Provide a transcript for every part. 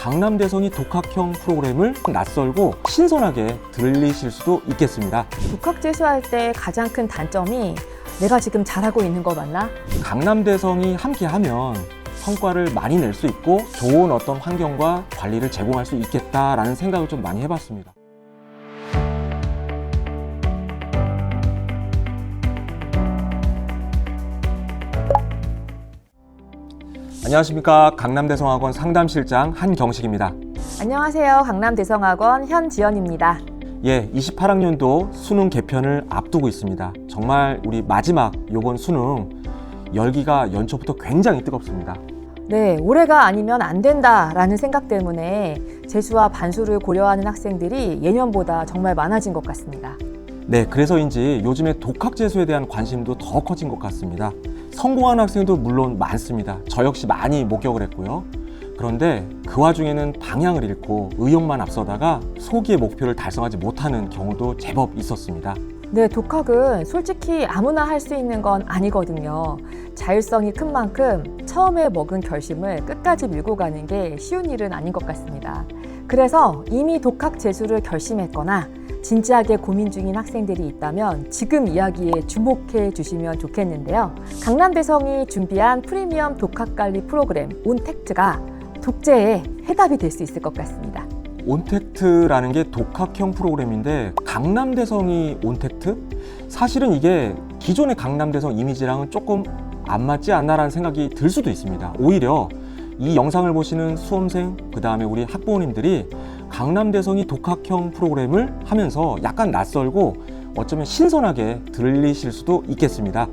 강남대성이 독학형 프로그램을 낯설고 신선하게 들리실 수도 있겠습니다. 독학 재수할 때 가장 큰 단점이 내가 지금 잘하고 있는 거 맞나? 강남대성이 함께하면 성과를 많이 낼 수 있고 좋은 어떤 환경과 관리를 제공할 수 있겠다라는 생각을 좀 많이 해봤습니다. 안녕하십니까 강남대성학원 상담실장 한경식입니다. 안녕하세요. 강남대성학원 현지연입니다. 예, 28학년도 수능 개편을 앞두고 있습니다. 정말 우리 마지막 요번 수능 열기가 연초부터 굉장히 뜨겁습니다. 네, 올해가 아니면 안 된다라는 생각 때문에 재수와 반수를 고려하는 학생들이 예년보다 정말 많아진 것 같습니다. 네, 그래서인지 요즘에 독학 재수에 대한 관심도 더 커진 것 같습니다. 성공한 학생도 물론 많습니다. 저 역시 많이 목격을 했고요. 그런데 그 와중에는 방향을 잃고 의욕만 앞서다가 소기의 목표를 달성하지 못하는 경우도 제법 있었습니다. 네, 독학은 솔직히 아무나 할 수 있는 건 아니거든요. 자율성이 큰 만큼 처음에 먹은 결심을 끝까지 밀고 가는 게 쉬운 일은 아닌 것 같습니다. 그래서 이미 독학 재수를 결심했거나 진지하게 고민 중인 학생들이 있다면 지금 이야기에 주목해 주시면 좋겠는데요. 강남대성이 준비한 프리미엄 독학 관리 프로그램 온택트가 독재의 해답이 될 수 있을 것 같습니다. 온택트라는 게 독학형 프로그램인데 강남대성이 온택트? 사실은 이게 기존의 강남대성 이미지랑은 조금 안 맞지 않나라는 생각이 들 수도 있습니다. 오히려 이 영상을 보시는 수험생, 그 다음에 우리 학부모님들이 강남대성이 독학형 프로그램을 하면서 약간 낯설고 어쩌면 신선하게 들리실 수도 있겠습니다.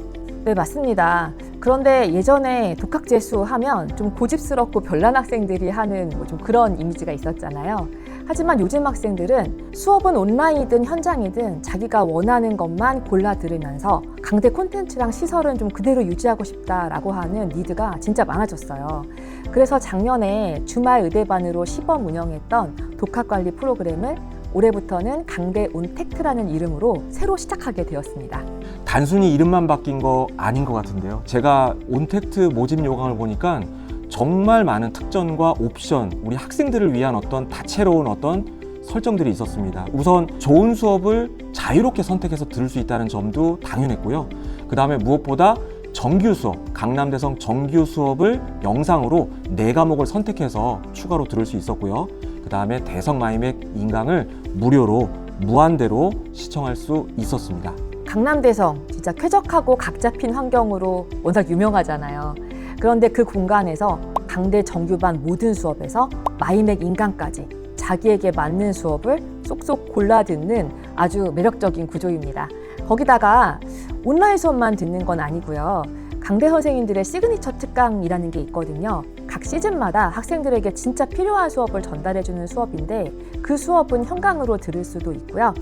네, 맞습니다. 그런데 예전에 독학 재수 하면 좀 고집스럽고 별난 학생들이 하는 뭐 좀 그런 이미지가 있었잖아요. 하지만 요즘 학생들은 수업은 온라인이든 현장이든 자기가 원하는 것만 골라 들으면서 강대 콘텐츠랑 시설은 좀 그대로 유지하고 싶다라고 하는 니드가 진짜 많아졌어요. 그래서 작년에 주말 의대반으로 시범 운영했던 독학 관리 프로그램을 올해부터는 강대 온택트라는 이름으로 새로 시작하게 되었습니다. 단순히 이름만 바뀐 거 아닌 것 같은데요. 제가 온택트 모집 요강을 보니까 정말 많은 특전과 옵션, 우리 학생들을 위한 어떤 다채로운 어떤 설정들이 있었습니다. 우선 좋은 수업을 자유롭게 선택해서 들을 수 있다는 점도 당연했고요. 그 다음에 무엇보다 정규 수업, 강남대성 정규 수업을 영상으로 네 과목을 선택해서 추가로 들을 수 있었고요. 그 다음에 대성 마이맥 인강을 무료로 무한대로 시청할 수 있었습니다. 강남대성 진짜 쾌적하고 각 잡힌 환경으로 워낙 유명하잖아요. 그런데 그 공간에서 강대 정규반 모든 수업에서 마이맥 인강까지 자기에게 맞는 수업을 쏙쏙 골라 듣는 아주 매력적인 구조입니다. 거기다가 온라인 수업만 듣는 건 아니고요. 강대 선생님들의 시그니처 특강이라는 게 있거든요. 각 시즌마다 학생들에게 진짜 필요한 수업을 전달해주는 수업인데 그 수업은 현강으로 들을 수도 있고요.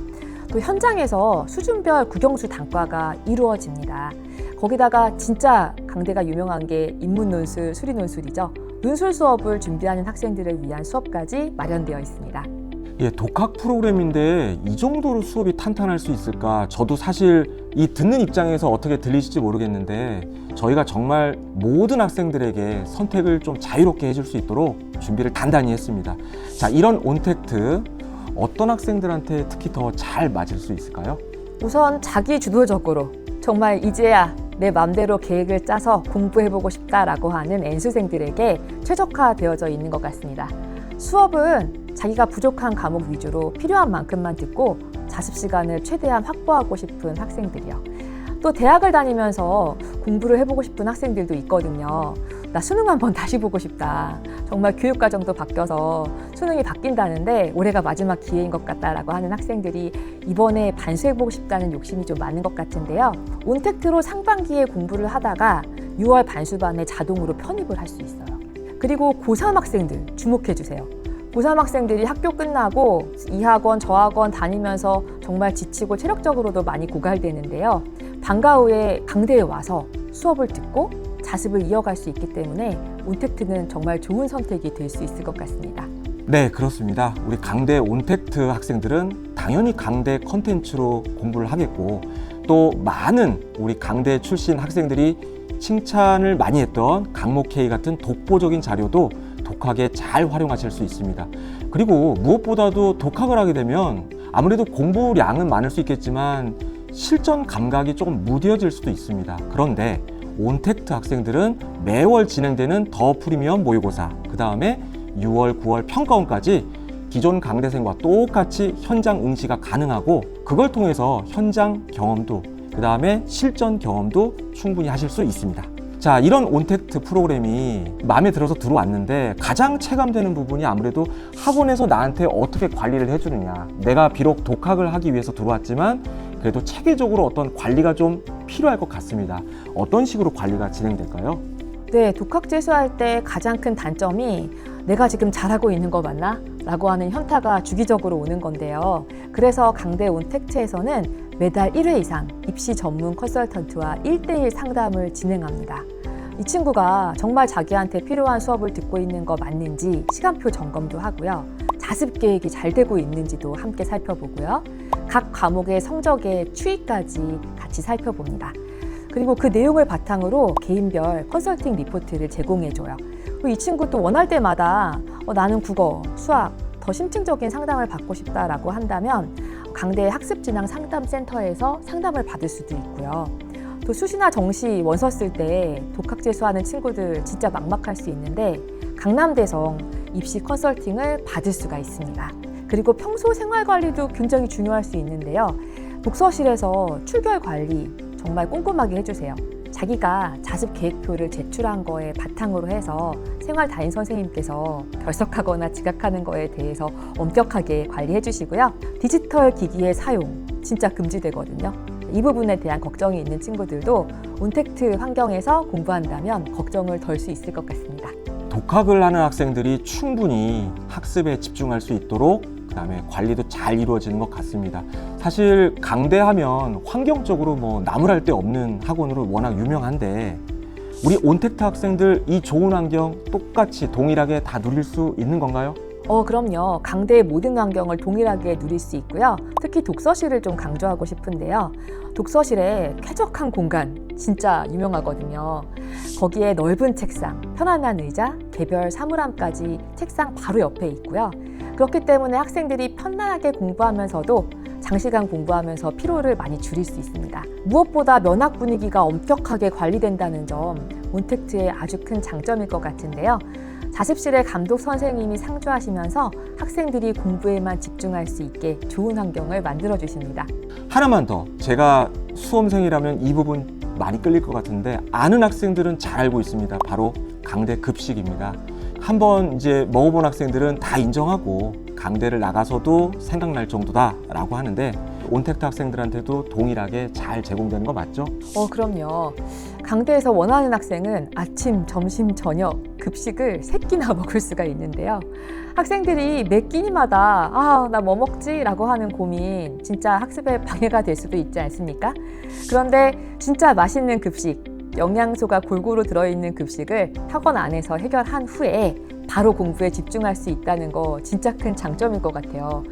또 현장에서 수준별 국영수 단과가 이루어집니다. 거기다가 진짜 강대가 유명한 게 인문 논술, 수리 논술이죠. 논술 수업을 준비하는 학생들을 위한 수업까지 마련되어 있습니다. 예, 독학 프로그램인데 이 정도로 수업이 탄탄할 수 있을까? 저도 사실 이 듣는 입장에서 어떻게 들리실지 모르겠는데 저희가 정말 모든 학생들에게 선택을 좀 자유롭게 해줄 수 있도록 준비를 단단히 했습니다. 자, 이런 온택트 어떤 학생들한테 특히 더 잘 맞을 수 있을까요? 우선 자기 주도적으로 정말 이제야 내 맘대로 계획을 짜서 공부해보고 싶다라고 하는 N수생들에게 최적화되어져 있는 것 같습니다. 수업은 자기가 부족한 과목 위주로 필요한 만큼만 듣고 자습 시간을 최대한 확보하고 싶은 학생들이요. 또 대학을 다니면서 공부를 해보고 싶은 학생들도 있거든요. 나 수능 한번 다시 보고 싶다. 정말 교육과정도 바뀌어서 수능이 바뀐다는데 올해가 마지막 기회인 것 같다라고 하는 학생들이 이번에 반수해보고 싶다는 욕심이 좀 많은 것 같은데요. 온택트로 상반기에 공부를 하다가 6월 반수반에 자동으로 편입을 할 수 있어요. 그리고 고3 학생들 주목해 주세요. 고3 학생들이 학교 끝나고 이 학원 저 학원 다니면서 정말 지치고 체력적으로도 많이 고갈되는데요. 방과 후에 강대에 와서 수업을 듣고 자습을 이어갈 수 있기 때문에 온택트는 정말 좋은 선택이 될 수 있을 것 같습니다. 네, 그렇습니다. 우리 강대 온택트 학생들은 당연히 강대 컨텐츠로 공부를 하겠고 또 많은 우리 강대 출신 학생들이 칭찬을 많이 했던 강목 K 같은 독보적인 자료도 독학에 잘 활용하실 수 있습니다. 그리고 무엇보다도 독학을 하게 되면 아무래도 공부량은 많을 수 있겠지만 실전 감각이 조금 무뎌질 수도 있습니다. 그런데 온택트 학생들은 매월 진행되는 더 프리미엄 모의고사, 그 다음에 6월, 9월 평가원까지 기존 강대생과 똑같이 현장 응시가 가능하고 그걸 통해서 현장 경험도 그 다음에 실전 경험도 충분히 하실 수 있습니다. 자, 이런 온택트 프로그램이 마음에 들어서 들어왔는데 가장 체감되는 부분이 아무래도 학원에서 나한테 어떻게 관리를 해주느냐. 내가 비록 독학을 하기 위해서 들어왔지만 그래도 체계적으로 어떤 관리가 좀 필요할 것 같습니다. 어떤 식으로 관리가 진행될까요? 네, 독학 재수할 때 가장 큰 단점이 내가 지금 잘하고 있는 거 맞나? 라고 하는 현타가 주기적으로 오는 건데요. 그래서 강대 온택트에서는 매달 1회 이상 입시 전문 컨설턴트와 1대1 상담을 진행합니다. 이 친구가 정말 자기한테 필요한 수업을 듣고 있는 거 맞는지 시간표 점검도 하고요. 자습 계획이 잘 되고 있는지도 함께 살펴보고요. 각 과목의 성적의 추이까지 같이 살펴봅니다. 그리고 그 내용을 바탕으로 개인별 컨설팅 리포트를 제공해줘요. 그리고 이 친구도 원할 때마다 어, 나는 국어, 수학, 더 심층적인 상담을 받고 싶다라고 한다면 강대 학습진앙 상담센터에서 상담을 받을 수도 있고요. 또 수시나 정시 원서 쓸 때 독학 재수하는 친구들 진짜 막막할 수 있는데 강남대성 입시 컨설팅을 받을 수가 있습니다. 그리고 평소 생활 관리도 굉장히 중요할 수 있는데요. 독서실에서 출결 관리 정말 꼼꼼하게 해주세요. 자기가 자습 계획표를 제출한 거에 바탕으로 해서 생활 담임 선생님께서 결석하거나 지각하는 거에 대해서 엄격하게 관리해 주시고요. 디지털 기기의 사용 진짜 금지되거든요. 이 부분에 대한 걱정이 있는 친구들도 온택트 환경에서 공부한다면 걱정을 덜 수 있을 것 같습니다. 독학을 하는 학생들이 충분히 학습에 집중할 수 있도록 그다음에 관리도 잘 이루어지는 것 같습니다. 사실 강대하면 환경적으로 뭐 나무랄 데 없는 학원으로 워낙 유명한데 우리 온택트 학생들 이 좋은 환경 똑같이 동일하게 다 누릴 수 있는 건가요? 어, 그럼요. 강대의 모든 환경을 동일하게 누릴 수 있고요. 특히 독서실을 좀 강조하고 싶은데요. 독서실에 쾌적한 공간 진짜 유명하거든요. 거기에 넓은 책상, 편안한 의자, 개별 사물함까지 책상 바로 옆에 있고요. 그렇기 때문에 학생들이 편안하게 공부하면서도 장시간 공부하면서 피로를 많이 줄일 수 있습니다. 무엇보다 면학 분위기가 엄격하게 관리된다는 점 온택트의 아주 큰 장점일 것 같은데요. 자습실에 감독 선생님이 상주하시면서 학생들이 공부에만 집중할 수 있게 좋은 환경을 만들어 주십니다. 하나만 더 제가 수험생이라면 이 부분 많이 끌릴 것 같은데 아는 학생들은 잘 알고 있습니다. 바로 강대 급식입니다. 한번 이제 먹어본 학생들은 다 인정하고 강대를 나가서도 생각날 정도다라고 하는데 온택트 학생들한테도 동일하게 잘 제공되는 거 맞죠? 어, 그럼요. 강대에서 원하는 학생은 아침, 점심, 저녁 급식을 세 끼나 먹을 수가 있는데요. 학생들이 매 끼니마다 아, 나 뭐 먹지? 라고 하는 고민 진짜 학습에 방해가 될 수도 있지 않습니까? 그런데 진짜 맛있는 급식, 영양소가 골고루 들어있는 급식을 학원 안에서 해결한 후에 바로 공부에 집중할 수 있다는 거 진짜 큰 장점일 것 같아요.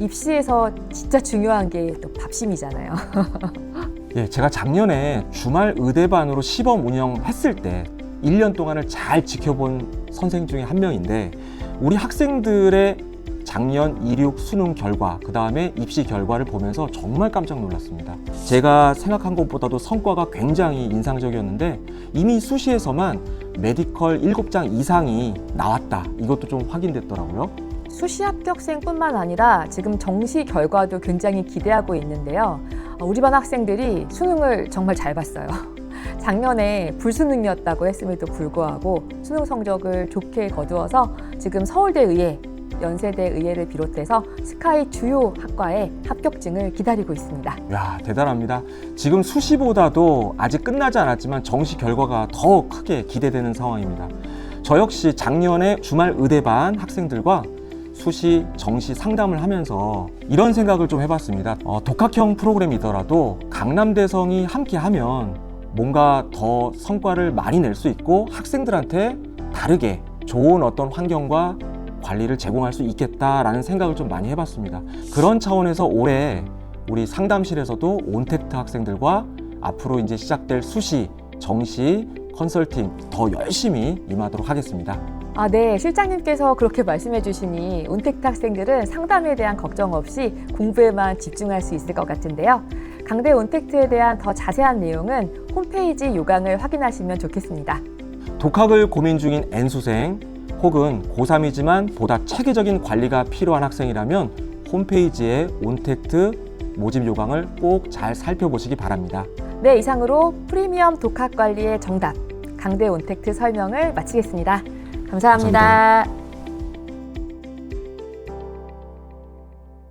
입시에서 진짜 중요한 게 또 밥심이잖아요. 예, 제가 작년에 주말 의대반으로 시범 운영했을 때 1년 동안을 잘 지켜본 선생 중에 한 명인데 우리 학생들의 작년 이륙 수능 결과, 그 다음에 입시 결과를 보면서 정말 깜짝 놀랐습니다. 제가 생각한 것보다도 성과가 굉장히 인상적이었는데 이미 수시에서만 메디컬 7장 이상이 나왔다. 이것도 좀 확인됐더라고요. 수시 합격생뿐만 아니라 지금 정시 결과도 굉장히 기대하고 있는데요. 어, 우리 반 학생들이 수능을 정말 잘 봤어요. 작년에 불수능이었다고 했음에도 불구하고 수능 성적을 좋게 거두어서 지금 서울대 의예, 연세대 의예를 비롯해서 스카이 주요 학과에 합격증을 기다리고 있습니다. 야 대단합니다. 지금 수시보다도 아직 끝나지 않았지만 정시 결과가 더 크게 기대되는 상황입니다. 저 역시 작년에 주말 의대반 학생들과 수시 정시 상담을 하면서 이런 생각을 좀 해봤습니다. 어, 독학형 프로그램이더라도 강남대성이 함께하면 뭔가 더 성과를 많이 낼 수 있고 학생들한테 다르게 좋은 어떤 환경과 관리를 제공할 수 있겠다라는 생각을 좀 많이 해봤습니다. 그런 차원에서 올해 우리 상담실에서도 온택트 학생들과 앞으로 이제 시작될 수시, 정시, 컨설팅 더 열심히 임하도록 하겠습니다. 아, 네. 실장님께서 그렇게 말씀해 주시니 운택트 학생들은 상담에 대한 걱정 없이 공부에만 집중할 수 있을 것 같은데요. 강대 운택트에 대한 더 자세한 내용은 홈페이지 요강을 확인하시면 좋겠습니다. 독학을 고민 중인 N수생 혹은 고3이지만 보다 체계적인 관리가 필요한 학생이라면 홈페이지의 온택트 모집 요강을 꼭 잘 살펴보시기 바랍니다. 네, 이상으로 프리미엄 독학 관리의 정답, 강대 온택트 설명을 마치겠습니다 감사합니다. 감사합니다.